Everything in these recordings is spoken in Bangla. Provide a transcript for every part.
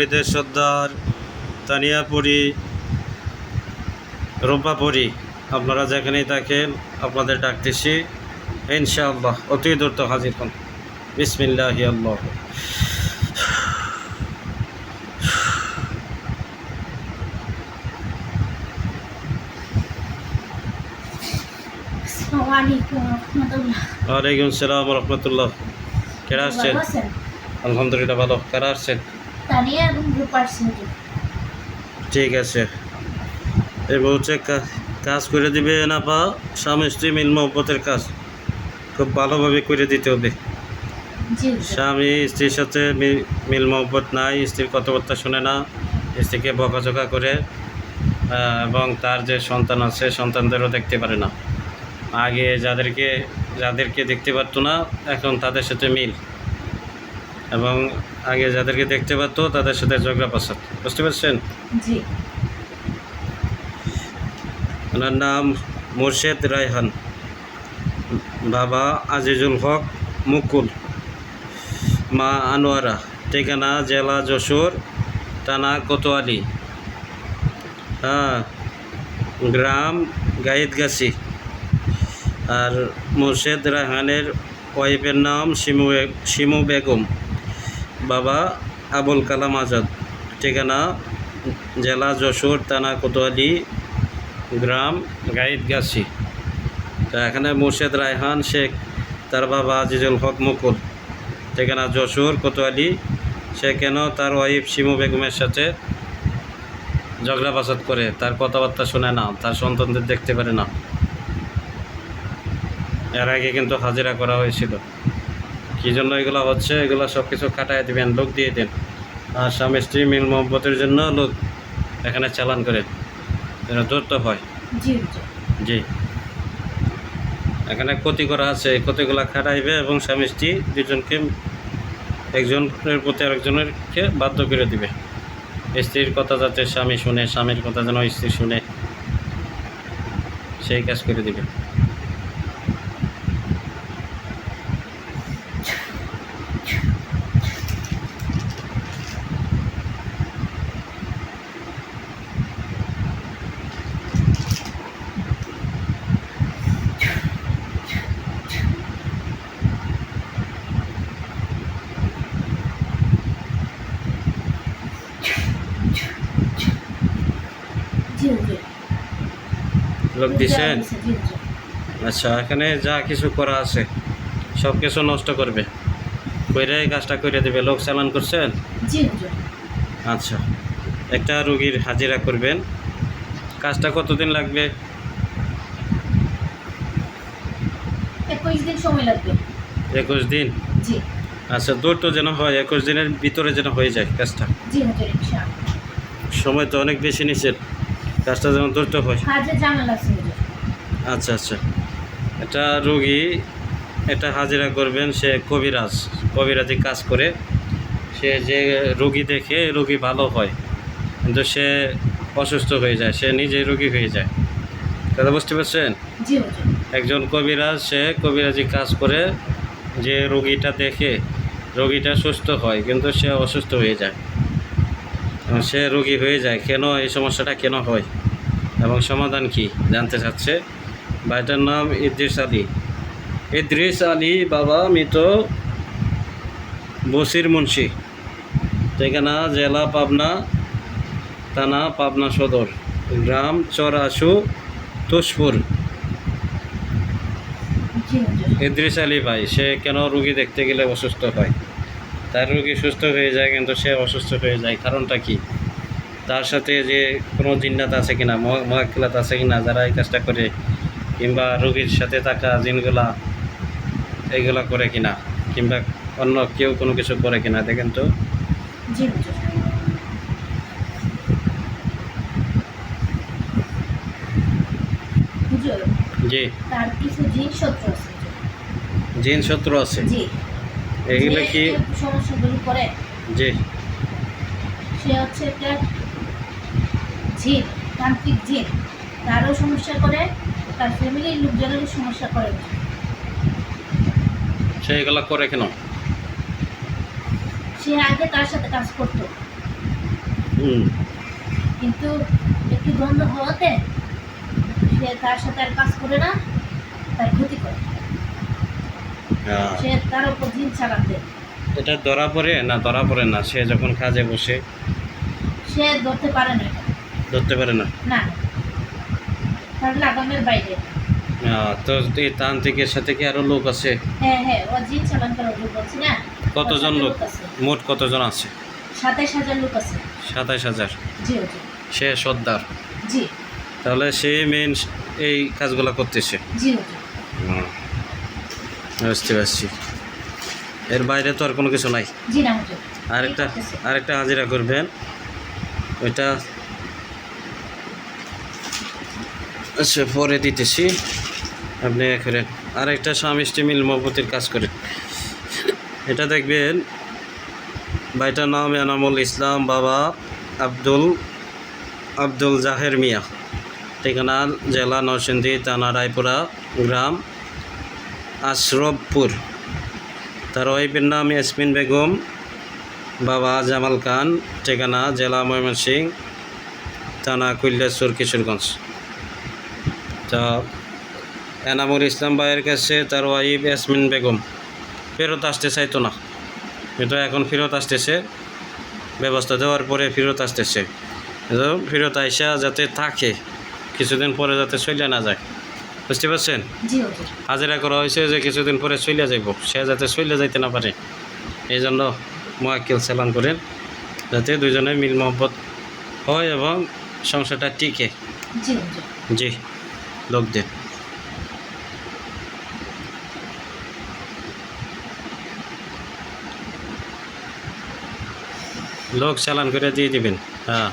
হৃদয় সর্দার তানিয়াপুরি রূপাপুরি আপনারা যেখানেই থাকেন আপনাদের ডাকতেছি ইনশাআল্লাহ অতি দ্রুত হাজির হন। বিসমিল্লাহ আল্লাহ। আসসালামু ওয়ালাইকুম সালাম রহমতুল্লাহ। কেরা আসছেন? আলহামদুলিল্লাহ ভালো। কারা আসছেন? তানিয়া এবং রূপার ঠিক আছে। এই হচ্ছে কাজ করে দিবে না পা স্বামী স্ত্রী মিল মহব্বতের কাজ। খুব ভালোভাবে করে দিতে হবে। স্বামী স্ত্রীর সাথে মিল মহব্বত নাই স্ত্রীর কথাবার্তা শোনে না স্ত্রীকে বকাঝকা করে এবং তার যে সন্তান আছে সন্তানদেরও দেখতে পারে না। আগে যাদেরকে যাদেরকে দেখতে পারতো না এখন তাদের সাথে মিল। এবং আগে যাদেরকে দেখতে পারতো তাদের সাথে ঝগড়া পাসাদ বুঝতে পারছেন? ওনার নাম মুর্শেদ রায়হান। বাবা আজিজুল হক মুকুল। মা আনোয়ারা। ঠিকানা জেলা যশোর টানা কোতোয়ালি। হ্যাঁ গ্রাম গাইদগাছি আর মুর্শেদ রায়হানের ওয়াইফের নাম শিমু শিমু বেগম। বাবা আবুল কালাম আজাদ। ঠিকানা জেলা যশোর, থানা কোতোয়ালি, গ্রাম গাইদগাছি তো এখানে মুর্শেদ রায়হান শেখ, তার বাবা আজিজুল হক মুকুল। ঠিকানা যশোর, কোতোয়ালি। সে কেন তার ওয়াইফ শিমু বেগমের সাথে ঝগড়া বাসাদ করে? তার কথাবার্তা শোনে না, তার সন্তানদের দেখতে পারে না। এর আগে কিন্তু হাজিরা করা হয়েছিল। কী জন্য এগুলো হচ্ছে? এগুলো সব কিছু কাটায় দিবেন লোক দিয়ে দেন। আর স্বামী স্ত্রী মিল মোহব্বতের জন্য লোক এখানে চালান করেন যেন দ্রুত হয়। জি জি। এখানে ক্ষতি করা আছে এই ক্ষতিগুলো খাটাইবে এবং স্বামী স্ত্রী দুজনকে একজনের প্রতি আরেকজনেরকে বাধ্য করে দিবে। স্ত্রীর কথা যাতে স্বামী শুনে স্বামীর কথা যেন স্ত্রী শুনে সেই কাজ করে দিবে জি হুজুর। লোক হুজুর। আচ্ছা এখানে যা কিছু করা আছে সব কিছু নষ্ট করবে। কইরে এই কাজটা করে দেবে। লোক চালান করছেন? আচ্ছা একটা রুগীর হাজিরা করবেন। কাজটা কতদিন লাগবে? একুশ দিন সময় লাগবে। একুশ দিন? জি। আচ্ছা দ্রুত যেন হয় একুশ দিনের ভিতরে যেন হয়ে যায় কাজটা। সময় তো অনেক বেশি নিচ্ছেন। কাজটা যেন দ্রুত হয়। আচ্ছা আচ্ছা। এটা রুগী এটা হাজিরা করবেন সে কবিরাজ কবিরাজি কাজ করে। সে যে রুগী দেখে রুগী ভালো হয় কিন্তু সে অসুস্থ হয়ে যায় সে নিজেই রুগী হয়ে যায়। দাদা বুঝতে পারছেন? একজন কবিরাজ সে কবিরাজি কাজ করে যে রোগীটা দেখে রোগীটা সুস্থ হয় কিন্তু সে অসুস্থ হয়ে যায়। সে রোগী হয়ে যায়, কেন এই সমস্যাটা কেন হয়? এবং সমাধান কি? জানতে চাচ্ছে। ভাইটার নাম ইদ্রিস আলী। ইদ্রিস আলী বাবা মৃত বসির মুন্সি। ঠিকানা জেলা পাবনা, থানা পাবনা সদর। গ্রাম চরাশু, তুষপুর। ইদ্রিস আলী ভাই, সে কেন রুগী দেখতে গেলে অসুস্থ হয়? তার রুগী সুস্থ হয়ে যায় কিন্তু সে অসুস্থ হয়ে যায়। কারণটা কি? তার সাথে যে কোনো জিন্নাত আছে কিনা মহাকিলাত আছে কিনা যারা এই কাজটা করে কিংবা রুগীর সাথে থাকা জিনগুলা এইগুলা করে কিনা কিংবা অন্য কেউ কোনো কিছু করে কিনা দেখেন তো। জি জিন শত্রু আছে এগুলো কি সমস্যাগুলি করে। জি। সে হচ্ছে একটা জিন তান্ত্রিক জিন তারও সমস্যা করে তার ফ্যামিলির লোকজনেরও সমস্যা করে। সে এগুলা করে কেন? সে আগে তার সাথে কাজ করতো। হুম। কিন্তু একটু দ্বন্দ্ব হওয়াতে সে তার সাথে আর কাজ করে না তার ক্ষতি করে। সে তার উপর দিন চালান দেয়। এটা ধরা পড়ে? না ধরা পড়ে না। সে যখন কাজে বসে সে ধরতে পারে না। ধরতে পারে না? না। তার লাগামের বাইরে। তো এই তান্ত্রিকের সাথে কি আরও লোক আছে? হ্যাঁ হ্যাঁ ও জিন চালান করার লোক বলছি না। কতজন লোক? মোট কতজন আছে? সাতাইশ হাজার লোক আছে। সাতাইশ হাজার? জি সে সর্দার। জি। তাহলে সে মেন এই কাজগুলো করতেছে। জি। বুঝতে পারছি। এর বাইরে তো আর কোনো কিছু নাই। আরেকটা আরেকটা হাজিরা করবেন। ওইটা আচ্ছা পরে দিতেছি। আপনি করেন আরেকটা স্বামী স্ত্রী মিল মহব্বতের কাজ করেন এটা দেখবেন ভাইটার নাম এনামুল ইসলাম বাবা আব্দুল আব্দুল জাহের মিয়া। ঠিকানা জেলা নরসিংদী থানা রায়পুরা গ্রাম আশরফপুর। তার ওয়াইফের নাম ইয়াসমিন বেগম, বাবা জামাল খান, ঠিকানা জেলা ময়মনসিং থানা কৈলাসর কিশোরগঞ্জ। তা এনামুল ইসলাম ভাইয়ের কাছে তার ওয়াইফ ইয়াসমিন বেগম, ফেরত আসতে চাইতো না। কিন্তু এখন ফেরত আসতেছে, ব্যবস্থা দেওয়ার পরে ফেরত আসতেছে। ফেরত আইসা যাতে থাকে, কিছুদিন পরে যাতে চলে না যায়। বুঝতে পারছেন? হুজুর। করা হয়েছে যে কিছুদিন পরে চলে যাইব। সে যাতে চলে যাইতে না পারে। এই জন্য মোয়াক্কিল চালান করেন যাতে দুজনে মিল মহব্বত হয় এবং সংসারটা টিকে। জি হুজুর। জি লোক দেন। লোক চালান করে দিয়ে দিবেন। হ্যাঁ।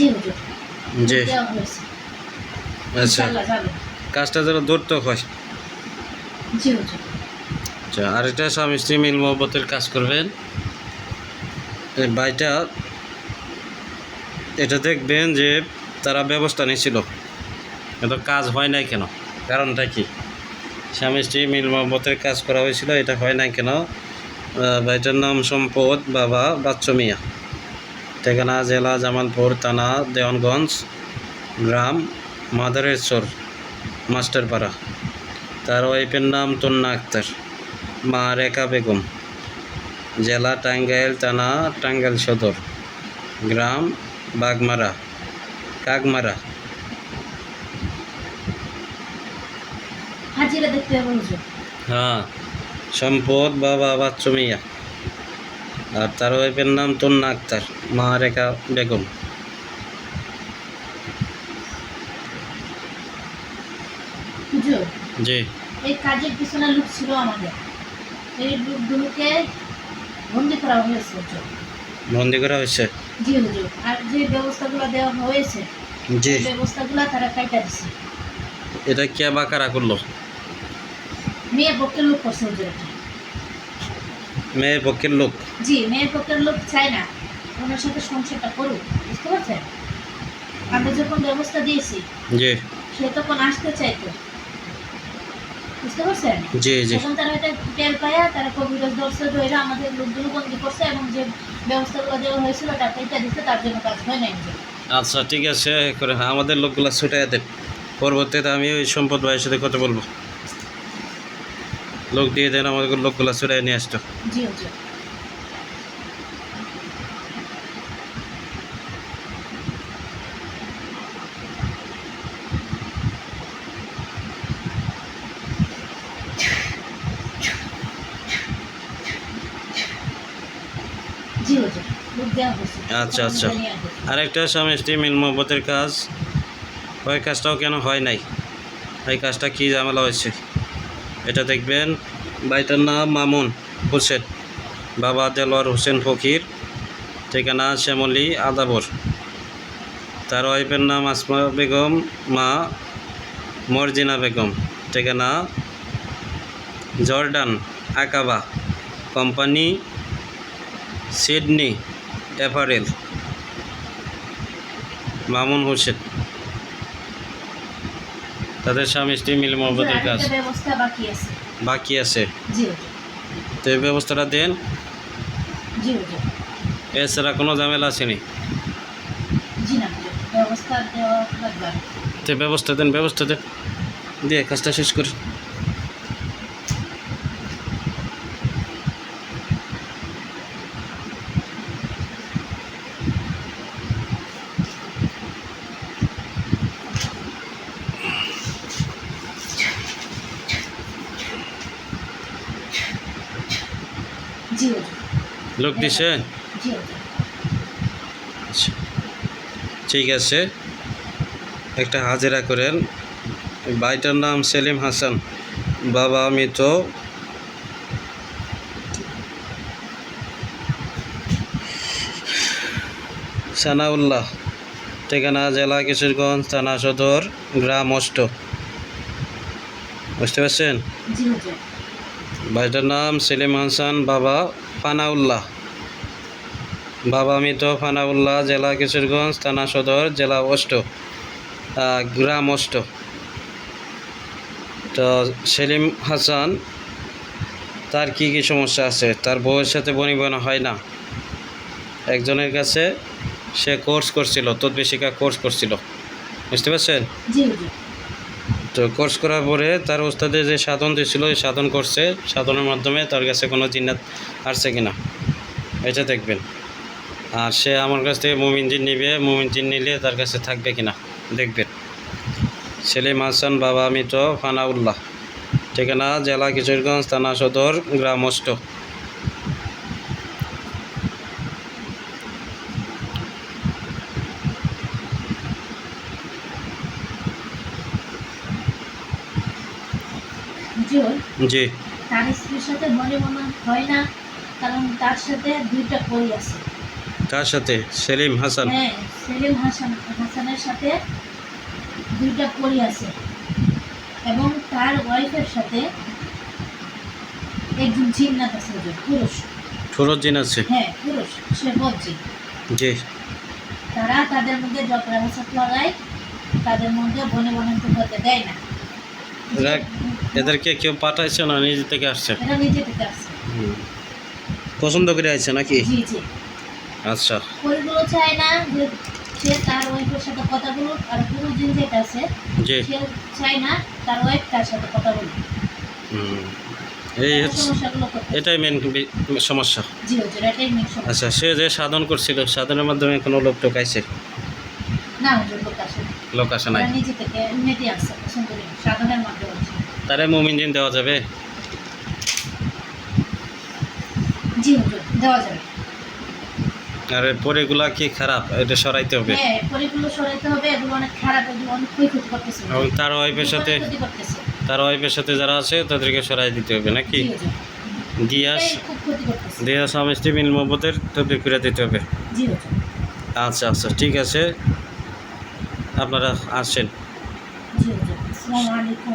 জি। হুজুর আচ্ছা। কাজটা যেন দূরত্ব হয়। জি হুজুর আচ্ছা আরেকটা স্বামী স্ত্রী মিল মহব্বতের কাজ করবেন। এই বাইটা এটা দেখবেন যে তারা ব্যবস্থা নিয়েছিল। কিন্তু কাজ হয় নাই কেন? কারণটা কি? স্বামী স্ত্রী মিল মহব্বতের কাজ করা হয়েছিল এটা হয় নাই কেন? বাইটার নাম সম্পদ বাবা বাচ্চু মিয়া। ঠিকানা জেলা জামালপুর থানা দেওয়ানগঞ্জ গ্রাম মাদারেশ্বর মাস্টারপাড়া। তার ওয়াইফের নাম তন্না আক্তার। মা রেখা বেগম। জেলা টাঙ্গাইল থানা টাঙ্গাইল সদর। গ্রাম বাগমারা কাকমারা। হ্যাঁ সম্পদ বাবা বাচ্চু মিয়া। আর তার ওয়াইফের নাম তন্না আক্তার মা রেখা বেগম জি। এই কাজের পিছনে লোক ছিল আমাদের। এই লোকগুলোকে বন্দি করা হয়েছে বন্দি করা হয়েছে? জি হুজুর আর যে ব্যবস্থাগুলো দেওয়া হয়েছে জি। ব্যবস্থাগুলো তারা কাইটা দিছে। এটা কে বা কারা করল? মেয়ে পক্ষের লোক করছে হুজুর। মেয়ের পক্ষের লোক। জি মেয়ের পক্ষের লোক চায় না। ওনার সাথে সংসারটা করুক বুঝতে পারছেন? আমরা যখন ব্যবস্থা দিয়েছি জি। সে তখন আসতে চাইতো। বুঝতে পারছেন? জি জি। তখন তারা এটা টের পায়া তারা কবিরাজ দর্শক ধরে আমাদের লোকগুলো বন্দি করছে এবং যে ব্যবস্থাগুলো দেওয়া হয়েছিল টাকা এটা দিচ্ছে তার জন্য কাজ হয় নাই। আচ্ছা ঠিক আছে করে আমাদের লোকগুলা দেন। পরবর্তীতে আমি ওই সম্পদ ভাইয়ের সাথে কথা বলব। লোক দিয়ে দেন আমাদের লোকগুলা ছুটাই নিয়ে আসতো। আচ্ছা, আচ্ছা। আরেকটা স্বামী স্ত্রী মিল মহব্বতের কাজ। ওই কাজটাও কেন হয় নাই? এই কাজটা কী ঝামেলা হয়েছে? এটা দেখবেন ভাইটার নাম মামুন হোসেন, বাবা দেলোয়ার হোসেন ফকির, ঠিকানা শ্যামলী আদাবর। তার ওয়াইফের নাম আসমা বেগম, মা মর্জিনা বেগম, ঠিকানা Jordan Aqaba company, Sydney apparel Mamun Hossain. তাদের স্বামী স্ত্রী মিলে মহব্বতের কাজ। বাকি আছে। তো এই ব্যবস্থাটা দেন। এছাড়া কোনো ঝামেলা আসেনি। তো ব্যবস্থা দেন ব্যবস্থা দেন। দিয়ে কাজটা শেষ করি। জি লোক দিছে? জি আচ্ছা। ঠিক আছে। একটা হাজিরা করেন। ভাইটার নাম সেলিম হাসান। বাবা মৃত সানাউল্লাহ। ঠিকানা জেলা কিশোরগঞ্জ থানা সদর গ্রাম অষ্ট। বুঝতে পারছেন? ভাইটার নাম সেলিম হাসান, বাবা ফানাউল্লাহ। বাবা মৃত ফানাউল্লাহ, জেলা কিশোরগঞ্জ থানা সদর, জেলা অষ্ট গ্রাম অষ্ট। তো সেলিম হাসান, তার কি কি সমস্যা আছে? তার বউয়ের সাথে বনিবনা হয় না। একজনের কাছে সে কোর্স করছিল, তদ্বিশিকা কোর্স করছিল। বুঝতে পারছেন? তো কোর্স করার পরে তার ওস্তাদে যে সাধন দিয়েছিল ওই সাধন করছে। সাধনের মাধ্যমে তার কাছে কোনো জিন্নাত আসছে কিনা, এটা দেখবেন। আর সে আমার কাছ থেকে মুমিন জিন নিবে, মুমিন জিন নিলে তার কাছে থাকবে কিনা, দেখবেন। সেলিম হাসান বাবা মৃত ফানাউল্লাহ। ঠিকানা, জেলা কিশোরগঞ্জ, থানা সদর গ্রাম জি। তার স্ত্রীর সাথে মনে মনে হয় না কারণ তার সাথে দুইটা কই আছে। তার সাথে? সেলিম হাসান। হ্যাঁ সেলিম হাসান হাসানের সাথে দুইটা কই আছে। এবং তার ওয়াইফের সাথে একজন জিন্নাত আছে পুরুষ। ফরজ জিন আছে হ্যাঁ পুরুষ সে বলছি জি। তারা তাদের মধ্যে যত ব্যবস্থা লাগায় তাদের মধ্যে বনে বনন্ত হতে দেয় না। এদেরকে কেউ পাঠাইছে না নিজে থেকে আসছে? এটা নিজে থেকে আসছে। হুম। পছন্দ করে আইছে নাকি? জি জি। আচ্ছা। ওইগুলো না যে সে তার ওয়াইফের সাথে কথা বলুক আর পুরুষ জিন যেটা আছে সে চায় না তার ওয়াইফ তার সাথে কথা বলুক। হুম। এই এটাই মেন সমস্যা। আচ্ছা সে যে সাধন করছিল সাধনের মাধ্যমে কোনো লোক টোকাইছে না লোক আসে। না। নাই? নিজে থেকে আসছে। সাধনের মাধ্যমে। তারে মুমিন জিন দেওয়া যাবে? জি দেওয়া যাবে। আর পরেগুলা কি খারাপ? এটা সরাইতে হবে। হ্যাঁ পরিগুলো সরাইতে হবে এগুলো অনেক খারাপ এগুলো অনেক ক্ষয়ক্ষতি করতেছে। এবং তার ওয়াইফের সাথে তার ওয়াইফের সাথে যারা আছে তাদেরকে সরাই দিতে হবে নাকি? ক্ষতি দিয়া স্বামী স্ত্রী মিল মোহাম্মদের তদবির করে দিতে হবে। জি আচ্ছা আচ্ছা ঠিক আছে। আপনারা আসেন। জি আসসালামু আলাইকুম।